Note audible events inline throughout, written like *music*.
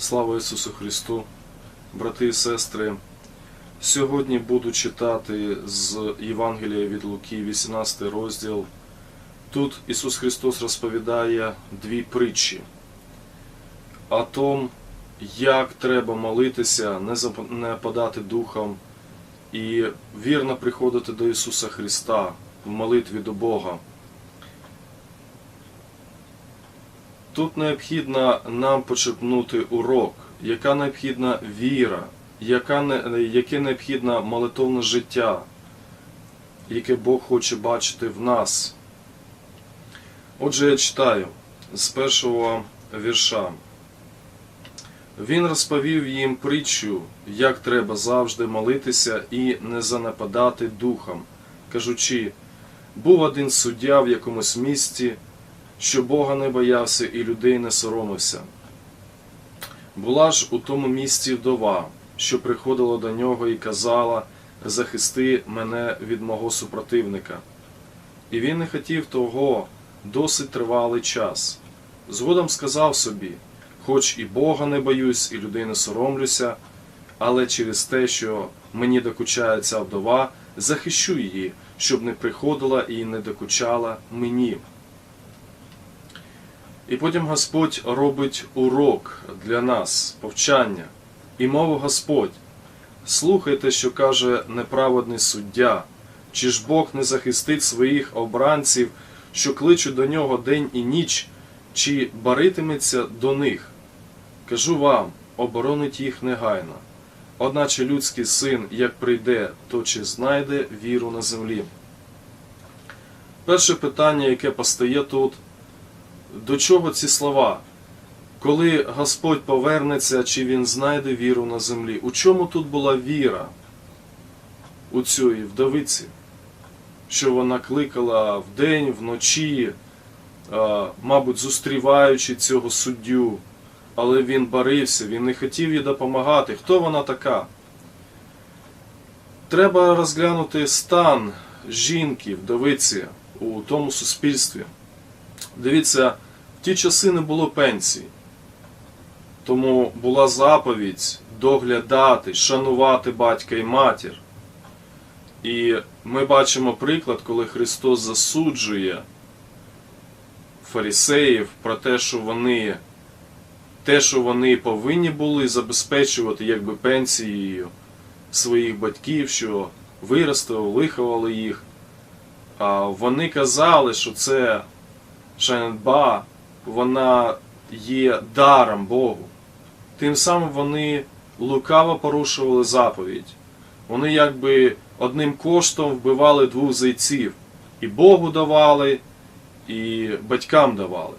Слава Ісусу Христу, брати і сестри. Сьогодні буду читати з Євангелія від Луки, 18 розділ. Тут Ісус Христос розповідає дві притчі о том, як треба молитися, не подати духом і вірно приходити до Ісуса Христа в молитві до Бога. Тут необхідно нам почерпнути урок, яка необхідна віра, яка не, яке необхідне молитовне життя, яке Бог хоче бачити в нас. Отже, я читаю з першого вірша. Він розповів їм притчу, як треба завжди молитися і не занепадати духом, кажучи, був один суддя в якомусь місті, що Бога не боявся і людей не соромився. Була ж у тому місті вдова, що приходила до нього і казала захисти мене від мого супротивника. І він не хотів того досить тривалий час. Згодом сказав собі, хоч і Бога не боюсь, і людей не соромлюся, але через те, що мені докучає ця вдова, захищу її, щоб не приходила і не докучала мені. І потім Господь робить урок для нас, повчання, і мовив Господь. Слухайте, що каже неправедний суддя, чи ж Бог не захистить своїх обранців, що кличуть до нього день і ніч, чи баритиметься до них? Кажу вам, оборонить їх негайно. Одначе людський син, як прийде, то чи знайде віру на землі? Перше питання, яке постає тут, до чого ці слова? Коли Господь повернеться, чи він знайде віру на землі? У чому тут була віра у цієї вдовиці? Що вона кликала вдень, вночі, мабуть, зустріваючи цього суддю, але він барився, він не хотів їй допомагати. Хто вона така? Треба розглянути стан жінки, вдовиці у тому суспільстві. Дивіться, ті часи не було пенсій. Тому була заповідь доглядати, шанувати батька і матір. І ми бачимо приклад, коли Христос засуджує фарисеїв про те, що вони, те, що вони повинні були забезпечувати якби пенсією своїх батьків, що виростили, виховали їх. Вони казали, що це Шанба, вона є даром Богу. Тим самим вони лукаво порушували заповідь. Вони якби одним коштом вбивали двох зайців. І Богу давали, і батькам давали.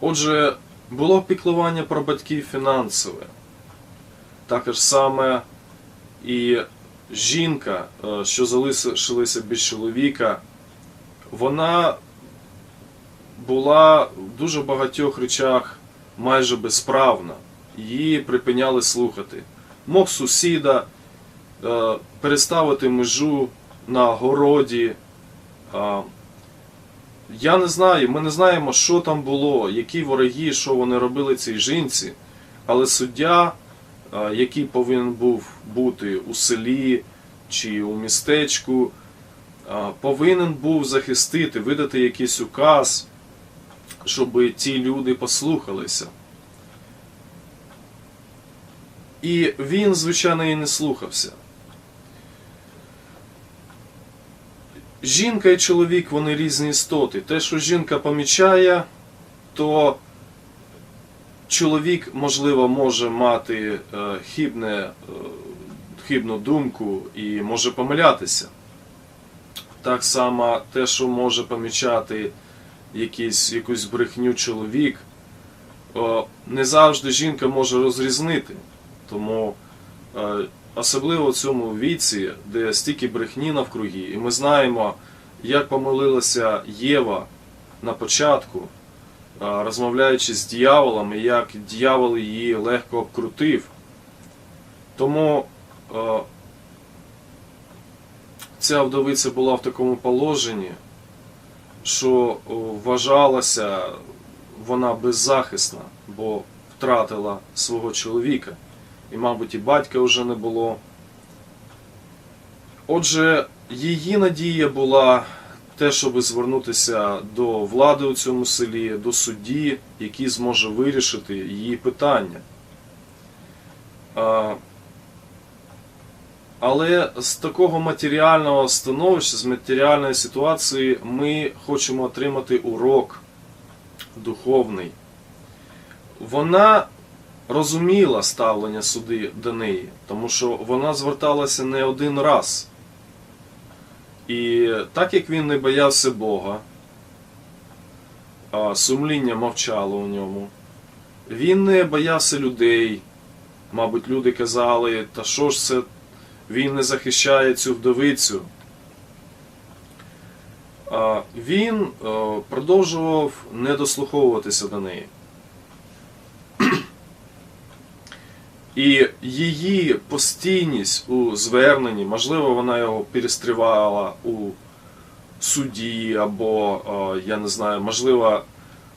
Отже, було піклування про батьків фінансове. Також саме і жінка, е, що залишилася без чоловіка, вона була в дуже багатьох речах майже безправна. Її припиняли слухати. Мог сусіда е, переставити межу на городі. Е, я не знаю, ми не знаємо, що там було, які вороги, що вони робили цій жінці. Але суддя, е, який повинен був бути у селі чи у містечку, повинен був захистити, видати якийсь указ щоб ті люди послухалися. І він, звичайно, і не слухався. Жінка і чоловік вони різні істоти. Те, що жінка помічає, то чоловік, можливо, може мати е, хибне, е, хибну думку і може помилятися. Так само те, що може помічати якісь, якусь брехню чоловік, не завжди жінка може розрізнити. Тому е, особливо в цьому віці, де стільки брехні навкруги, і ми знаємо, як помилилася Єва на початку, е, розмовляючи з дьяволом, і як дьявол її легко обкрутив. Тому е, ця вдовиця була в такому положенні, що вважалася вона беззахисна, бо втратила свого чоловіка. І, мабуть, і батька вже не було. Отже, її надія була те, щоб звернутися до влади у цьому селі, до судді, який зможе вирішити її питання. Але з такого матеріального становища, з матеріальної ситуації, ми хочемо отримати урок духовний. Вона розуміла ставлення суди до неї, тому що вона зверталася не один раз. І так як він не боявся Бога, сумління мовчало у ньому, він не боявся людей. Мабуть, люди казали, та що ж це він не захищає цю вдовицю. Він е, продовжував не дослуховуватися до неї. *clears throat* І її постійність у зверненні, можливо, вона його перестрівала у суді, або, е, я не знаю, можливо,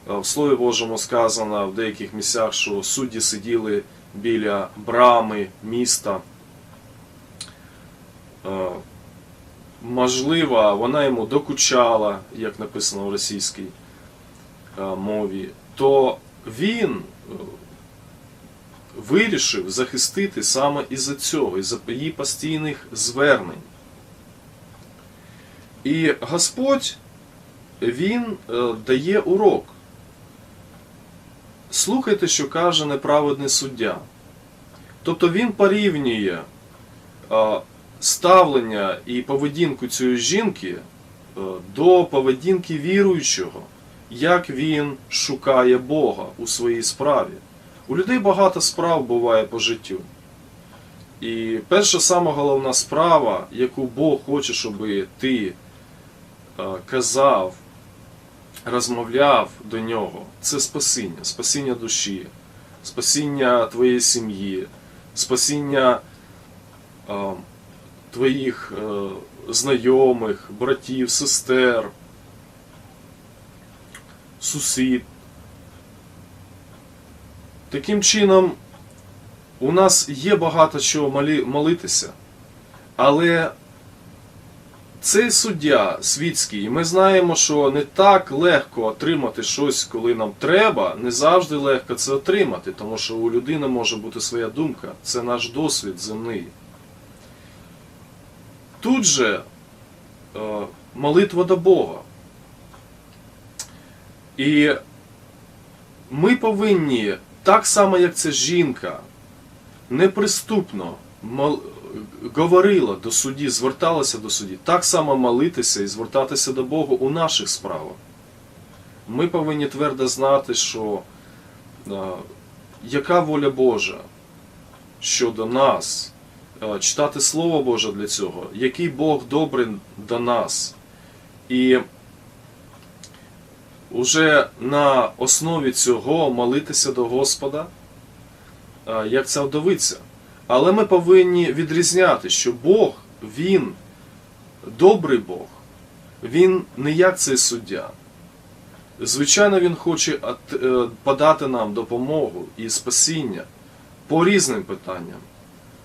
е, в Слові Божому сказано в деяких місцях, що судді сиділи біля брами міста. Е, Можливо, вона йому докучала, як написано в російській е, мові, то він е, вирішив захистити саме із-за цього, із-за її постійних звернень. І Господь Він дає урок. Слухайте, що каже неправедний суддя. Тобто він порівнює ставлення і поведінку цієї жінки е, до поведінки віруючого, як він шукає Бога у своїй справі. У людей багато справ буває по життю. І перша сама головна справа, яку Бог хоче, щоб ти е, казав, розмовляв до нього, це спасіння, спасіння душі, спасіння твоєї сім'ї, спасіння е, твоїх е, знайомих, братів, сестер, сусід. Таким чином, у нас є багато чого молитися, але цей суддя світський, ми знаємо, що не так легко отримати щось, коли нам треба, не завжди легко це отримати, тому що у людини може бути своя думка, це наш досвід земний. Тут же е, молитва до Бога. І ми повинні, так само як ця жінка, неприступно говорила до судді, зверталася до судді, так само молитися і звертатися до Бога у наших справах. Ми повинні твердо знати, що е, яка воля Божа щодо нас, читати Слово Боже для цього, який Бог добрий до нас. І уже на основі цього молитися до Господа, е, як ця вдовиця. Але ми повинні відрізняти, що Бог, Він добрий Бог, Він не як цей суддя. Звичайно, Він хоче е, подати нам допомогу і спасіння по різним питанням.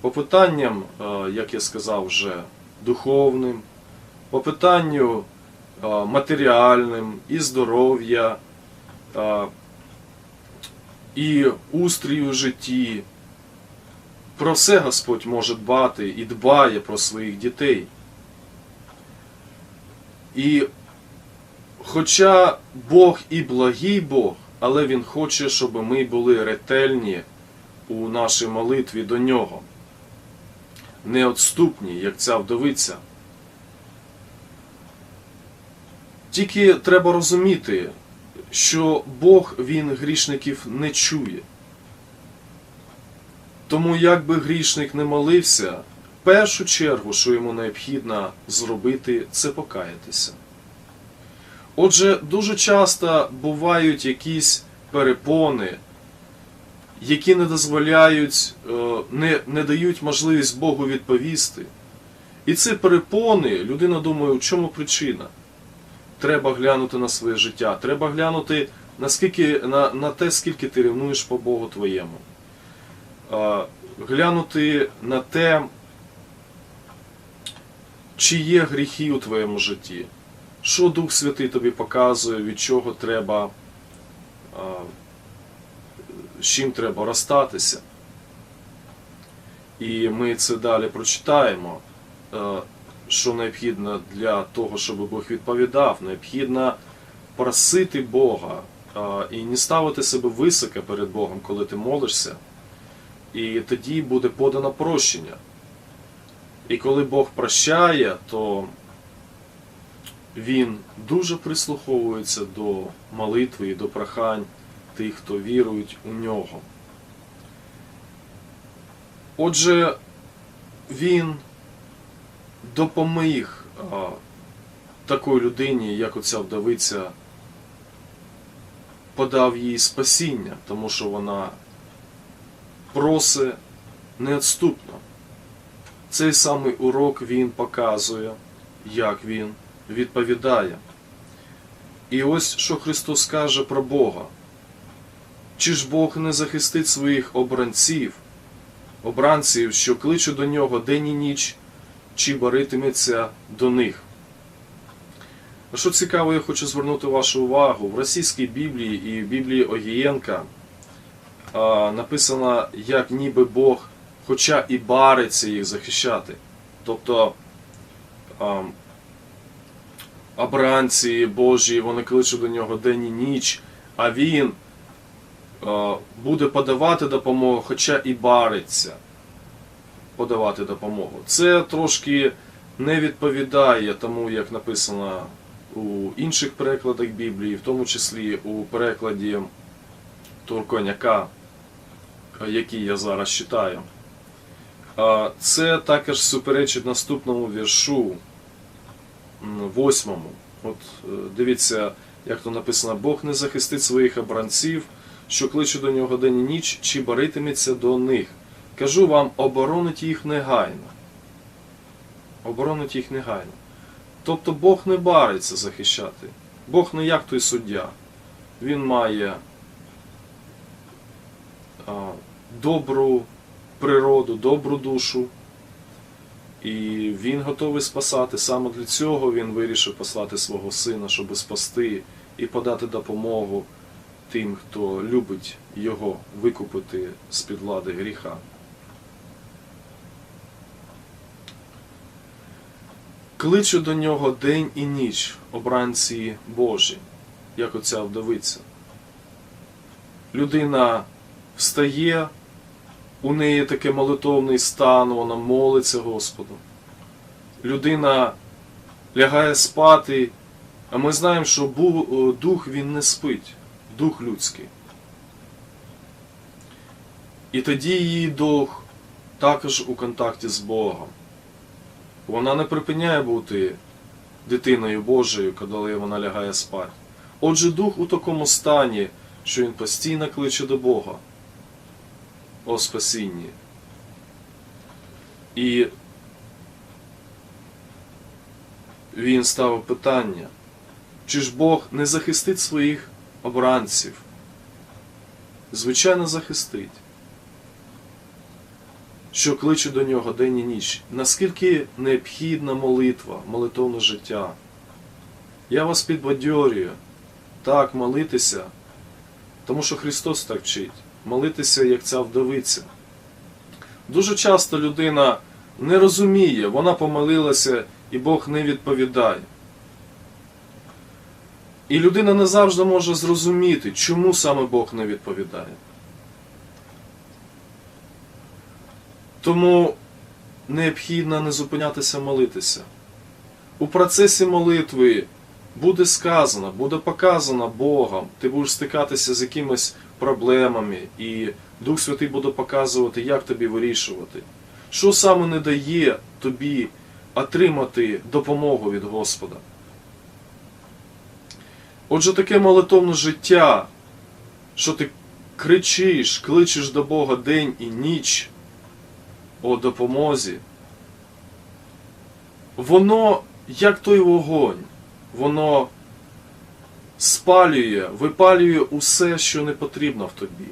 По питанням, е, як я сказав вже, духовним, по питанню е, матеріальним, і здоров'я, е, і устрій у житті. Про все Господь може дбати і дбає про своїх дітей. І хоча Бог і благий Бог, але Він хоче, щоб ми були ретельні у нашій молитві до Нього, неотступні, як ця вдовиця. Тільки треба розуміти, що Бог він грішників не чує. Тому як би грішник не молився, першу чергу, що йому необхідно зробити, це покаятися. Отже, дуже часто бувають якісь перепони, які не дозволяють, е, не, не дають можливість Богу відповісти. І ці перепони, людина думає, у чому причина? Треба глянути на своє життя, треба глянути наскільки, на, на те, скільки ти ревнуєш по Богу твоєму. Е, глянути на те, чи є гріхи у твоєму житті, що Дух Святий тобі показує, від чого треба, е, з чим треба розстатися. І ми це далі прочитаємо, е, що необхідно для того, щоб Бог відповідав. Необхідно просити Бога е, і не ставити себе високо перед Богом, коли ти молишся. І тоді буде подано прощення. І коли Бог прощає, то Він дуже прислуховується до молитви і до прохань тих, хто вірують у нього. Отже, Він допоміг а, такій людині, як оця вдовиця, подав їй спасіння, тому що вона просить неотступно. Цей самий урок він показує, як він відповідає. І ось що Христос каже про Бога. Чи ж Бог не захистить своїх обранців, обранців, що кличуть до нього день і ніч, чи боритиметься до них? А Що цікаво, я хочу звернути вашу увагу. В російській Біблії і в Біблії Огієнка а, написано, як ніби Бог, хоча і бариться їх захищати. Тобто а, обранці Божі, вони кличуть до нього день і ніч, а він буде подавати допомогу, хоча і бариться подавати допомогу. Це трошки не відповідає тому, як написано у інших перекладах Біблії, в тому числі у перекладі Турконяка, який я зараз читаю. Це також суперечить наступному віршу, восьмому. От е, дивіться, як то написано: Бог не захистить своїх обранців, що кличе до нього день і ніч, чи боритиметься до них. Кажу вам, оборонить їх негайно. Оборонить їх негайно. Тобто Бог не бариться захищати. Бог не як той суддя. Він має а, добру природу, добру душу. І він готовий спасати. Саме для цього він вирішив послати свого сина, щоб спасти і подати допомогу тим, хто любить його викупити з-під влади гріха. Кличу до нього день і ніч, обранці Божі, як оця вдовиця. Людина встає, у неї такий молитовний стан, вона молиться Господу. Людина лягає спати, а ми знаємо, що дух він не спить, дух людський. І тоді її дух також у контакті з Богом. Вона не припиняє бути дитиною Божою, коли вона лягає спати. Отже, дух у такому стані, що він постійно кличе до Бога о спасінні. І він ставив питання, чи ж Бог не захистить своїх обранців? Звичайно, захистить що кличе до нього день і ніч. Наскільки необхідна молитва, молитовне життя. Я вас підбадьорюю так молитися, тому що Христос так вчить. Молитися, як ця вдовиця. Дуже часто людина не розуміє, вона помолилася і Бог не відповідає. І людина не завжди може зрозуміти, чому саме Бог не відповідає. Тому необхідно не зупинятися молитися. У процесі молитви буде сказано, буде показано Богом, ти будеш стикатися з якимись проблемами, і Дух Святий буде показувати, як тобі вирішувати. Що саме не дає тобі отримати допомогу від Господа. Отже, таке молитовне життя, що ти кричиш, кличеш до Бога день і ніч о допомозі, воно, як той вогонь, воно спалює, випалює усе, що не потрібно в тобі.